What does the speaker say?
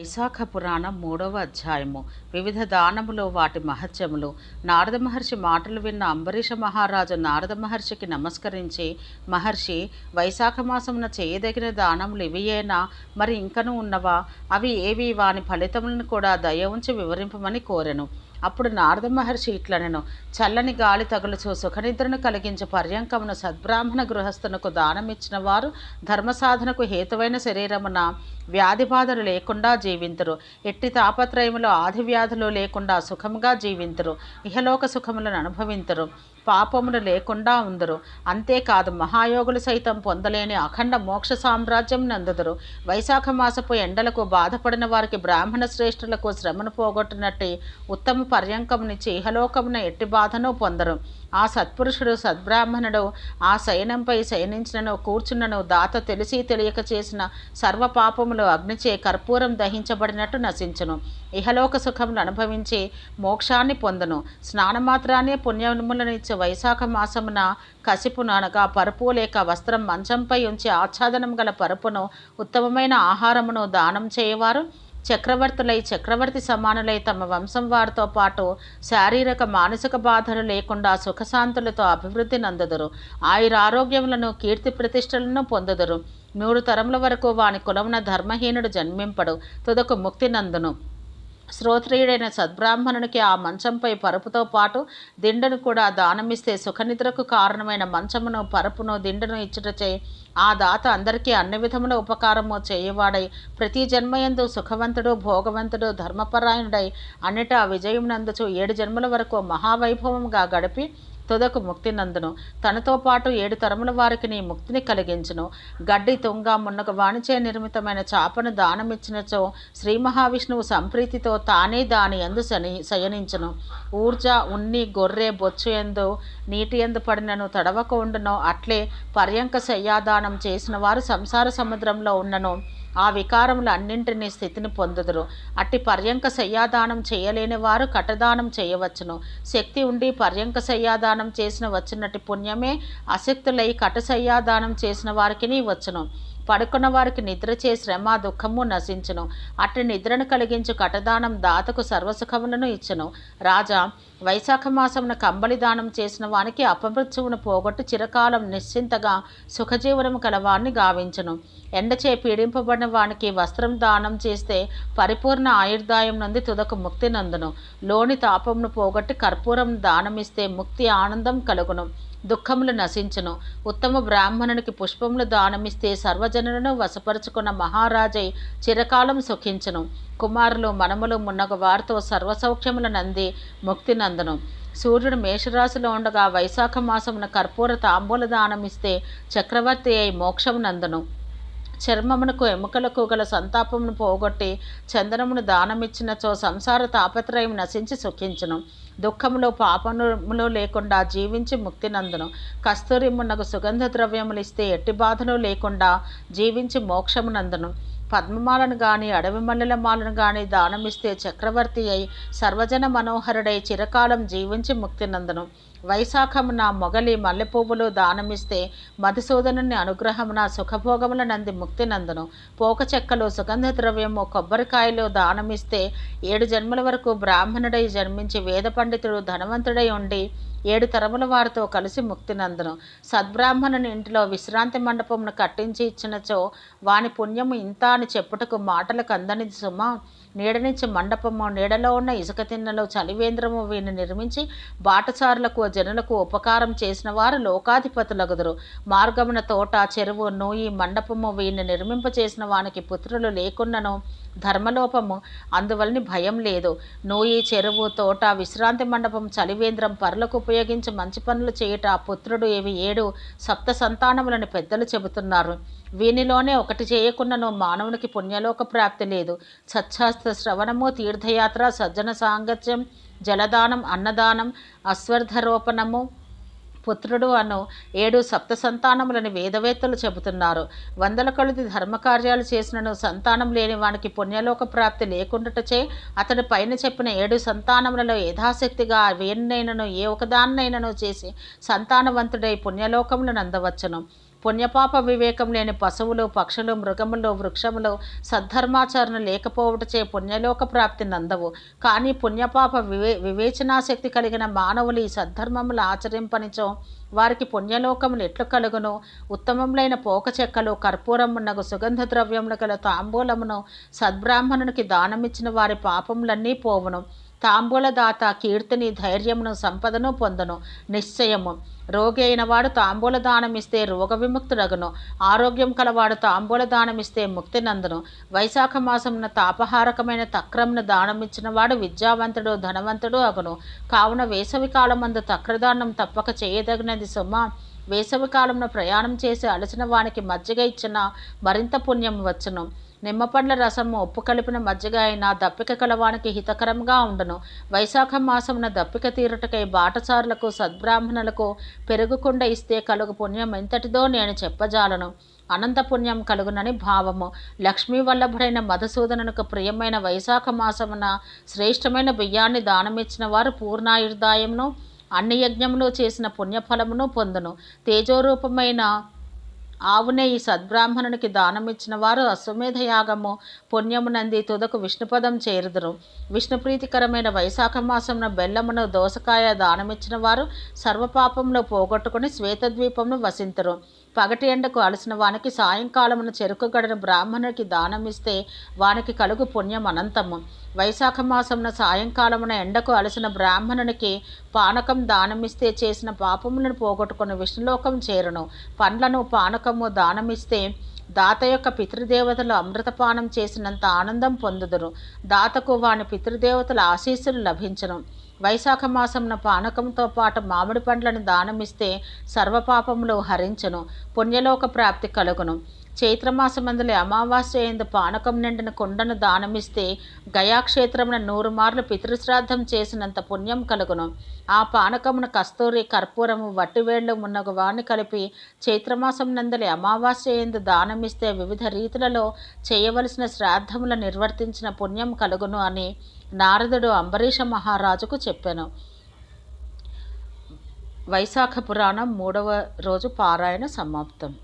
వైశాఖ పురాణం మూడవ అధ్యాయము. వివిధ దానములు వాటి మహత్యములు. నారద మహర్షి మాటలు విన్న అంబరీష మహారాజు నారద మహర్షికి నమస్కరించి మహర్షి వైశాఖ మాసమున చేయదగిన దానములు ఇవియేనా? మరి ఇంకను ఉన్నవా? అవి ఏవి? వాని ఫలితములను కూడా దయ ఉంచి వివరింపమని కోరెను. అప్పుడు నారద మహర్షి ఇట్లనెను చల్లని గాలి తగులుచు సుఖనిద్రను కలిగించు పర్యంకమును సద్బ్రాహ్మణ గృహస్థునకు దానమిచ్చిన వారు ధర్మ సాధనకు హేతువైన శరీరమున వ్యాధి బాధలు లేకుండా జీవింతురు. ఎట్టి తాపత్రయములో ఆది వ్యాధులు లేకుండా సుఖముగా జీవింతురు. ఇహలోక సుఖములను అనుభవింతురు. పాపములు లేకుండా ఉందరు. అంతేకాదు మహాయోగులు సైతం పొందలేని అఖండ మోక్ష సామ్రాజ్యం నందుదురు. వైశాఖ మాసపు ఎండలకు బాధపడిన వారికి బ్రాహ్మణ శ్రేష్ఠులకు శ్రమను పోగొట్టినట్టు ఉత్తమ పర్యంకముని చేహలోకమున ఎట్టి బాధను పొందరు. ఆ సత్పురుషుడు సద్బ్రాహ్మణుడు ఆ శయనంపై శయనించినను కూర్చున్నను దాత తెలిసి తెలియక చేసిన సర్వ పాపములు అగ్నిచే కర్పూరం దహించబడినట్టు నశించును. ఇహలోక సుఖములు అనుభవించి మోక్షాన్ని పొందును. స్నానమాత్రాన్ని పుణ్యములనిచ్చే వైశాఖ మాసమున కసిపును అనగా పరుపు లేక వస్త్రం మంచంపై ఉంచి ఆచ్ఛాదనం గల పరుపును ఉత్తమమైన ఆహారమును దానం చేయవారు. చక్రవర్తులై చక్రవర్తి సమానులై తమ వంశం వారితో పాటు శారీరక మానసిక బాధలు లేకుండా సుఖశాంతులతో అభివృద్ధి నందుదురు. ఆయుర ఆరోగ్యములను కీర్తి ప్రతిష్టలను పొందుదురు. మూడు తరముల వరకు వాని కులమున ధర్మహీనుడు జన్మింపడు. తుదకు ముక్తి నందును. శ్రోత్రియుడైన సద్బ్రాహ్మణునికి ఆ మంచంపై పరుపుతో పాటు దిండను కూడా దానమిస్తే సుఖనిద్రకు కారణమైన మంచమును పరుపును దిండును ఇచ్చుటచే ఆ దాత అందరికీ అన్ని విధముల ఉపకారము చేయవాడై ప్రతి జన్మయందు సుఖవంతుడు భోగవంతుడు ధర్మపరాయణుడై అన్నిటా విజయం నందుచు ఏడు జన్మల వరకు మహావైభవంగా గడిపి తుదకు ముక్తి నందును. తనతో పాటు ఏడు తరముల వారికి నీ ముక్తిని కలిగించును. గడ్డి తుంగ మున్నక వాణిచే నిర్మితమైన చాపను దానమిచ్చినచో శ్రీ మహావిష్ణువు సంప్రీతితో తానే దాని ఎందు శని శయనించును. ఊర్జ ఉన్ని గొర్రె బొచ్చు ఎందు నీటి ఎందు పడినను తడవక అట్లే పర్యంక శయ్యాదానం చేసిన వారు సంసార సముద్రంలో ఉన్నను. ఆ వికారములు అన్నింటినీ స్థితిని పొందుదురు. అట్టి పర్యంక శయ్యాదానం చేయలేని వారు కటదానం చేయవచ్చును. శక్తి ఉండి పర్యంక శయ్యాదానం చేసిన వచ్చినట్టు పుణ్యమే అశక్తులై కటశయ్యాదానం చేసిన వారికి వచ్చును పడుకున్న వారికి నిద్ర చే శ్రమ దుఃఖము నశించును. అట్టి నిద్రను కలిగించు కటదానం దాతకు సర్వసుఖములను ఇచ్చును. రాజా వైశాఖ మాసమున కంబలి దానం చేసిన వానికి అపమృత్యువును పోగొట్టి చిరకాలం నిశ్చింతగా సుఖజీవనము కలవాన్ని గావించును. ఎండచే పీడింపబడిన వానికి వస్త్రం దానం చేస్తే పరిపూర్ణ ఆయుర్దాయం నుండి తుదకు ముక్తి నందును. లోని తాపమును పోగొట్టి కర్పూరం దానమిస్తే ముక్తి ఆనందం కలుగును. దుఃఖములు నశించును. ఉత్తమ బ్రాహ్మణునికి పుష్పములు దానమిస్తే సర్వజనులను వశపరుచుకున్న మహారాజై చిరకాలం సుఖించును. కుమారులు మనములు మున్నగ వారితో సర్వసౌఖ్యముల నంది ముక్తి నందును. సూర్యుడు మేషరాశిలో ఉండగా వైశాఖ మాసమున కర్పూర తాంబూల దానమిస్తే చక్రవర్తి అయి మోక్షం నందును. చర్మమునకు ఎముకలకు గల సంతాపమును పోగొట్టి చందనమును దానమిచ్చినచో సంసార తాపత్రయం నశించి సుఖించును. దుఃఖములో పాపములు లేకుండా జీవించి ముక్తి నందును. కస్తూరి మున్నకు సుగంధ ద్రవ్యములు ఇస్తే ఎట్టి బాధలు లేకుండా జీవించి మోక్షము నందును. పద్మమాలను గాని అడవి మల్లెల మాలను గాని దానమిస్తే చక్రవర్తి అయి సర్వజన మనోహరుడై చిరకాలం జీవించి ముక్తి నందును. వైశాఖమున మొగలి మల్లెపువ్వులు దానమిస్తే మధుసూదనుని అనుగ్రహమున సుఖభోగముల నంది ముక్తి నందును. పోక చెక్కలు సుగంధ ద్రవ్యము కొబ్బరికాయలు దానమిస్తే ఏడు జన్మల వరకు బ్రాహ్మణుడై జన్మించి వేద పండితుడు ధనవంతుడై ఉండి ఏడు తరముల వారితో కలిసి ముక్తి నందును. సద్బ్రాహ్మణుని ఇంటిలో విశ్రాంతి మండపమును కట్టించి ఇచ్చినచో వాని పుణ్యము ఇంత అని చెప్పుటకు మాటలకు అందని సుమ. నీడనిచ్చి మండపము నీడలో ఉన్న ఇసుక తిన్నెలు చలివేంద్రము వీని నిర్మించి బాటసారులకు జనులకు ఉపకారం చేసిన వారు లోకాధిపతులగుదురు మార్గమున తోట చెరువు నూయి మండపము వీని నిర్మింపచేసిన వానికి పుత్రులు లేకున్నను ధర్మలోపము. అందువలని భయం లేదు. నూయి చెరువు తోట విశ్రాంతి మండపం చలివేంద్రం పరులకు ఉపయోగించి మంచి పనులు చేయుట పుత్రుడు ఇవి ఏడు సప్త సంతానములని పెద్దలు చెబుతున్నారు. వీనిలోనే ఒకటి చేయకున్నను మానవునికి పుణ్యలోక ప్రాప్తి లేదు. సచ్ఛాస్త్ర శ్రవణము తీర్థయాత్ర సజ్జన సాంగత్యం జలదానం అన్నదానం అశ్వర్ధరోపణము పుత్రుడు అను ఏడు సప్త సంతానములని వేదవేత్తలు చెబుతున్నారు. వందల కొలది ధర్మకార్యాలు చేసినను సంతానం లేని వానికి పుణ్యలోక ప్రాప్తి లేకుండాటచే అతడు పైన చెప్పిన ఏడు సంతానములలో యథాశక్తిగా వేన్నైనను ఏ ఒకదాన్నైనను చేసి సంతానవంతుడై పుణ్యలోకములను అందవచ్చును పుణ్యపాప వివేకం లేని పశువులు పక్షులు మృగములు వృక్షములు సద్ధర్మాచరణ లేకపోవటచే పుణ్యలోక ప్రాప్తి నందవు. కానీ పుణ్యపాప వివే వివేచనాశక్తి కలిగిన మానవులు ఈ సద్ధర్మములు ఆచరింపనిచో వారికి పుణ్యలోకములు ఎట్లు కలుగును? ఉత్తమములైన పోక చెక్కలు కర్పూరమునకు సుగంధ ద్రవ్యములు గల తాంబూలమును సద్బ్రాహ్మణునికి దానమిచ్చిన వారి పాపములన్నీ పోవును. తాంబూలదాత కీర్తిని ధైర్యమును సంపదను పొందును నిశ్చయము. రోగి అయిన వాడు తాంబూల దానమిస్తే రోగ విముక్తుడగును ఆరోగ్యం కలవాడు తాంబూల దానమిస్తే ముక్తి నందును వైశాఖ మాసమున తాపహారకమైన తక్రమును దానమిచ్చిన వాడు విద్యావంతుడు ధనవంతుడు అగును. కావున వేసవి కాలమందు తక్రదానం తప్పక చేయదగినది సుమా. వేసవి కాలంలో ప్రయాణం చేసి అలసిన వానికి మజ్జిగ ఇచ్చిన మరింత పుణ్యం వచ్చును. నిమ్మపండ్ల రసము ఉప్పు కలిపిన మజ్జిగ అయినా దప్పిక కలవానికి హితకరంగా ఉండను. వైశాఖ మాసమున దప్పిక తీరుటకై బాటసారులకు సద్బ్రాహ్మణులకు పెరుగుకుండా ఇస్తే కలుగు పుణ్యం ఎంతటిదో నేను చెప్పజాలను. అనంత పుణ్యం కలుగునని భావము. లక్ష్మీ వల్లభుడైన మధుసూదనునికి ప్రియమైన వైశాఖ మాసమున శ్రేష్టమైన బియ్యాన్ని దానమిచ్చిన వారు పూర్ణాయుర్దాయమును అన్ని యజ్ఞములు చేసిన పుణ్యఫలమును పొందును. తేజోరూపమైన ఆవునే ఈ సద్బ్రాహ్మణునికి దానమిచ్చిన వారు అశ్వమేధ యాగము పుణ్యమునంది తుదకు విష్ణుపదం చేరుదురు. విష్ణుప్రీతికరమైన వైశాఖ మాసమున బెల్లమును దోసకాయ దానమిచ్చిన వారు సర్వపాపంలో పోగొట్టుకుని శ్వేతద్వీపమును వసింతురు. పగటి ఎండకు అలసిన వానికి సాయంకాలమున చెరుకు గడను బ్రాహ్మణునికి దానమిస్తే వానికి కలుగు పుణ్యం అనంతము. వైశాఖ మాసమున సాయంకాలమున ఎండకు అలసిన బ్రాహ్మణునికి పానకం దానమిస్తే చేసిన పాపములను పోగొట్టుకుని విష్ణులోకం చేరును. పండ్లను పానకము దానమిస్తే దాత యొక్క పితృదేవతలు అమృతపానం చేసినంత ఆనందం పొందుదురు. దాతకు వాని పితృదేవతల ఆశీస్సులు లభించను. వైశాఖ మాసంన పానకంతో పాటు మామిడి పండ్లను దానమిస్తే సర్వపాపములు హరించను పుణ్యలోక ప్రాప్తి కలుగును. చైత్రమాసమందులి అమావాస్య ఎందు పానకం నిండిన కుండను దానమిస్తే గయాక్షేత్రమున నూరు మార్లు పితృశ్రాద్ధం చేసినంత పుణ్యం కలుగును. ఆ పానకమున కస్తూరి కర్పూరము వట్టివేళ్ళు మున్నగు వాణ్ణి కలిపి చైత్రమాసం నందలి అమావాస్య ఎందు దానమిస్తే వివిధ రీతులలో చేయవలసిన శ్రాద్ధముల నిర్వర్తించిన పుణ్యం కలుగును అని నారదుడు అంబరీష మహారాజుకు చెప్పాను. వైశాఖ పురాణం మూడవ రోజు పారాయణ సమాప్తం.